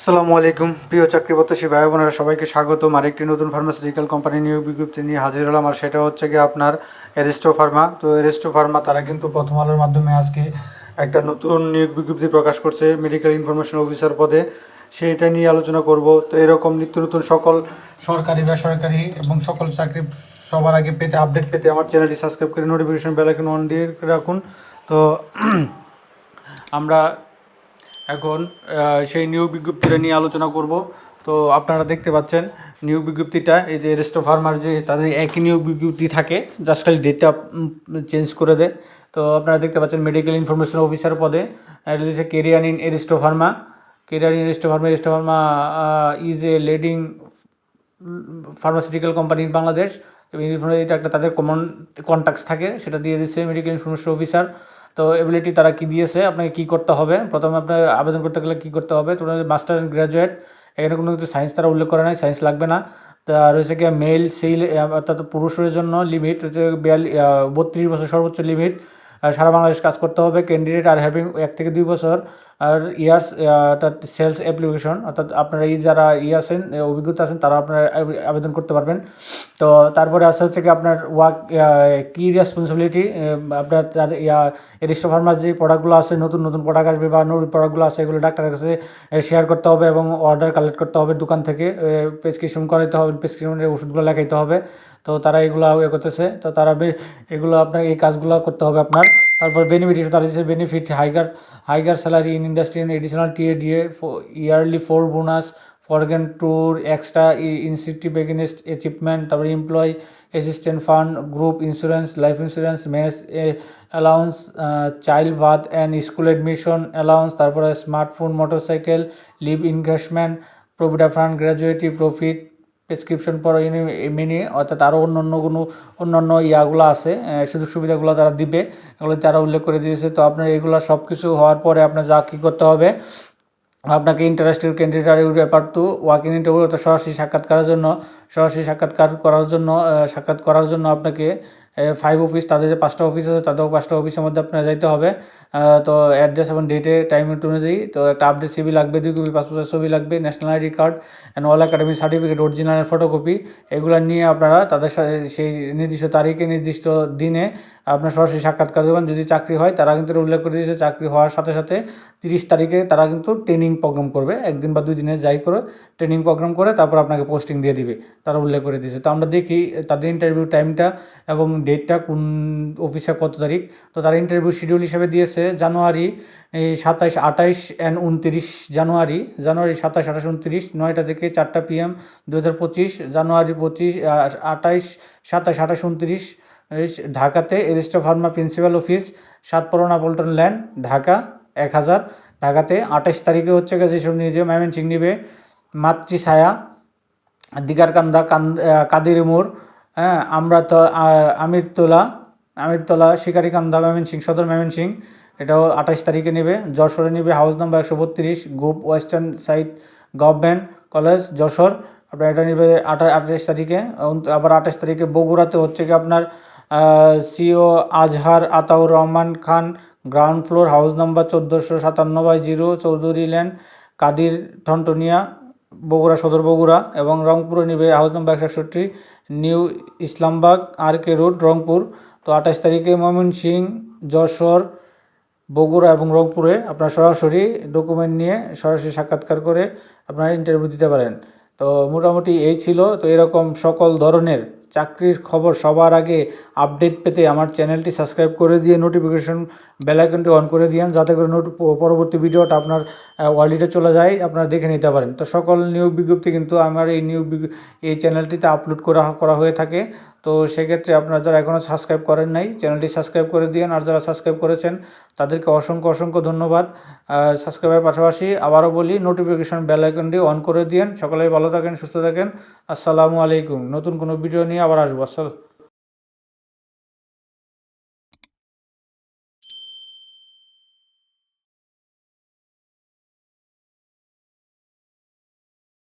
আসসালামু আলাইকুম। প্রিয় চাকরি প্রত্যাশী ভাই বোনেরা সবাইকে স্বাগতম। আরেকটি নতুন ফার্মাসিউটিক্যাল কোম্পানি নিয়োগ বিজ্ঞপ্তি নিয়ে হাজির হলাম আর সেটা হচ্ছে কি আপনার এরিস্টো ফার্মা তো এরিস্টো ফার্মা তারা কিন্তু প্রথম আলোর মাধ্যমে আজকে একটা নতুন নিয়োগ বিজ্ঞপ্তি প্রকাশ করছে মেডিকেল ইনফরমেশন অফিসার পদে। সেইটা নিয়ে আলোচনা করব। তো এরকম নিত্য নতুন সকল সরকারি, বেসরকারি এবং সকল চাকরি সবার আগে পেতে আপডেট পেতে আমার চ্যানেলটি সাবস্ক্রাইব করে নোটিফিকেশন বেল আইকন অন দিয়ে রাখুন। তো আমরা এখন সেই নিয়োগ বিজ্ঞপ্তিটা নিয়ে আলোচনা করব। তো আপনারা দেখতে পাচ্ছেন, নিয়োগ বিজ্ঞপ্তিটা, এই যে রেস্টো ফার্মার যে, তাদের একই নিয়োগ বিজ্ঞপ্তি থাকে জাস্ট খালি ডেটটা চেঞ্জ করে দেয় তো আপনারা দেখতে পাচ্ছেন মেডিকেল ইনফরমেশন অফিসার পদে রয়েছে career in Aristo Pharma career in Aristo Pharma Aristo Pharma is a leading pharmaceutical company in Bangladesh এটা একটা তাদের কমন কন্ট্যাক্টস থাকে, সেটা দিয়ে দিচ্ছে মেডিকেল ইনফরমেশন অফিসার তো এবিলিটি তারা কি দিয়েছে? আপনাকে কি করতে হবে? প্রথমে আপনার আবেদন করতে গেলে কী করতে হবে? তোমার মাস্টার অ্যান্ড গ্র্যাজুয়েট এখানে কোনো কিছু সায়েন্স তারা উল্লেখ করে নাই সায়েন্স লাগবে না। তা রয়েছে কি মেল সেল অর্থাৎ পুরুষের জন্য লিমিট হচ্ছে বিয়াল্লিশ বত্রিশ বছর সর্বোচ্চ লিমিট সারা বাংলাদেশ কাজ করতে হবে। ক্যান্ডিডেট আর হ্যাভিং এক থেকে দুই বছর আর ইয়ার্স অর্থাৎ সেলস অ্যাপ্লিকেশন অর্থাৎ আপনারা এই যারা ই আছেন অভিজ্ঞতা আছেন তারা আপনারা আবেদন করতে পারবেন। তো তারপরে আছে হচ্ছে কি আপনার ওয়ার্ক কি রেসপন্সিবিলিটি আপনার তাদের ইয়া, এরিস্টো ফার্মার যে প্রোডাক্টগুলো আছে, নতুন নতুন প্রোডাক্ট আসবে বা নতুন প্রোডাক্টগুলো আছে, এগুলো ডাক্তারের কাছে শেয়ার করতে হবে এবং অর্ডার কালেক্ট করতে হবে দোকান থেকে প্রেসক্রিপশন করাইতে হবে প্রেসক্রিপশনের ওষুধগুলো লেখাইতে হবে। তো তারা এগুলো ইয়ে করতেছে। তো তারা এগুলো আপনার এই কাজগুলো করতে হবে আপনার। তারপর বেনিফিট তার হচ্ছে benefit higher higher salary in industry in additional TA DA yearly four bonus foreign tour extra incentive against achievement তারপরে employ assistant fund group insurance life insurance marriage allowance child birth and school admission allowance তারপরে smartphone motorcycle leave investment provident fund gratuity profit prescription পর মেনে অর্থাৎ আরও অন্য অন্য কোনো অন্য অন্য ইয়াগুলো আছে সুযোগ সুবিধাগুলো তারা দিবে। এগুলো তারা উল্লেখ করে দিয়েছে। তো আপনার এগুলো সব কিছু হওয়ার পরে আপনার যা কী করতে হবে, আপনাকে ইন্টারেস্টেড ক্যান্ডিডেট ব্যাপার টু ওয়াক ইন ইন্টারভিউ অর্থাৎ সরাসরি সাক্ষাৎকারের জন্য সরাসরি সাক্ষাৎকার করার জন্য সাক্ষাৎ করার জন্য আপনাকে ফাইভ অফিস তাদের যে পাঁচটা অফিস আছে তাদের পাঁচটা অফিসের মধ্যে আপনার যাইতে হবে। তো অ্যাড্রেস এবং ডেটে টাইম অনুযায়ী, তো একটা আপডেট সিবি লাগবে, দুই কপি পাসপোর্টের ছবি লাগবে national ID card and all academic certificate original photocopy এগুলো নিয়ে আপনারা তাদের সাথে সেই নির্দিষ্ট তারিখে, নির্দিষ্ট দিনে আপনার সরাসরি সাক্ষাৎকার দেবেন। যদি চাকরি হয়, তারা কিন্তু উল্লেখ করে দিয়েছে, চাকরি হওয়ার সাথে সাথে তিরিশ তারিখে তারা কিন্তু ট্রেনিং প্রোগ্রাম করবে। একদিন বা দুই দিনে যাই করে ট্রেনিং প্রোগ্রাম করে তারপর আপনাকে পোস্টিং দিয়ে দিবে। তারা উল্লেখ করে দিয়েছে। তো আমরা দেখি তাদের ইন্টারভিউ টাইমটা এবং ডেটটা কোন অফিসে কত তারিখ? তো তারা ইন্টারভিউ শিডিউল হিসেবে দিয়েছে জানুয়ারি সাতাইশ আঠাইশ অ্যান্ড উনতিরিশ জানুয়ারি। জানুয়ারি সাতাশ আঠাশ উনতিরিশ, নয়টা থেকে চারটা পিএম দু হাজার পঁচিশ, জানুয়ারি পঁচিশ আঠাইশ সাতাশ আঠাশ উনতিরিশ ঢাকাতে এরিস্টো ফার্মা প্রিন্সিপাল অফিস সাতপরনা পল্টন ল্যান্ড ঢাকা, এক হাজার। ঢাকাতে আঠাশ তারিখে হচ্ছে গেছে যেসব নিয়ে যাবে ময়মন সিং নিবে মাতৃ ছায়া দিগার কান্দা কান কাদির মোড় হ্যাঁ আমরা তো আমিরতলা আমিরতলা শিকারিকান্দা ময়মন সিং সদর ময়মন সিং এটাও আঠাশ তারিখে নেবে। যশোরে নেবে হাউস নাম্বার একশো বত্রিশ group western side government college Jessore. আপনার এটা নেবে আঠা, আঠাশ তারিখে। আবার আঠাশ তারিখে বগুড়াতে হচ্ছে কি আপনার C O Azhar Ataur Rahman Khan ground floor house number চোদ্দোশো সাতান্ন by zero, Chowdhury land Kadir Thontonia, Bogura, Sadar Bogura এবং রংপুরে নিবে হাউস নাম্বার একশো একষট্টি new Islambag R K road, Rangpur. তো আঠাশ তারিখে ময়মনসিং যশোর, বগুড়া এবং রংপুরে আপনার সরাসরি ডকুমেন্ট নিয়ে সরাসরি সাক্ষাৎকার করে আপনারা ইন্টারভিউ দিতে পারেন। তো মোটামুটি এই ছিল। তো এরকম সকল ধরনের চাকরির খবর সবার আগে আপডেট পেতে আমার চ্যানেলটি সাবস্ক্রাইব করে দিয়ে নোটিফিকেশন বেলাইকনটি অন করে দিয়েন, যাতে করে নোট পরবর্তী ভিডিওটা আপনার ওয়ালিটে চলে যায়, আপনারা দেখে নিতে পারেন। তো সকল নিয়োগ বিজ্ঞপ্তি কিন্তু আমার এই নিয়োগ এই চ্যানেলটিতে আপলোড করা করা হয়ে থাকে। তো সেক্ষেত্রে আপনারা যারা এখনও সাবস্ক্রাইব করেন নাই, চ্যানেলটি সাবস্ক্রাইব করে দিন আর যারা সাবস্ক্রাইব করেছেন, তাদেরকে অসংখ্য অসংখ্য ধন্যবাদ। সাবস্ক্রাইবের পাশাপাশি আবারও বলি নোটিফিকেশন বেল আইকনটি অন করে দিন সকলেই ভালো থাকেন, সুস্থ থাকেন। আসসালামু আলাইকুম। নতুন কোনো ভিডিও নিয়ে আবার আসব আসসালাম।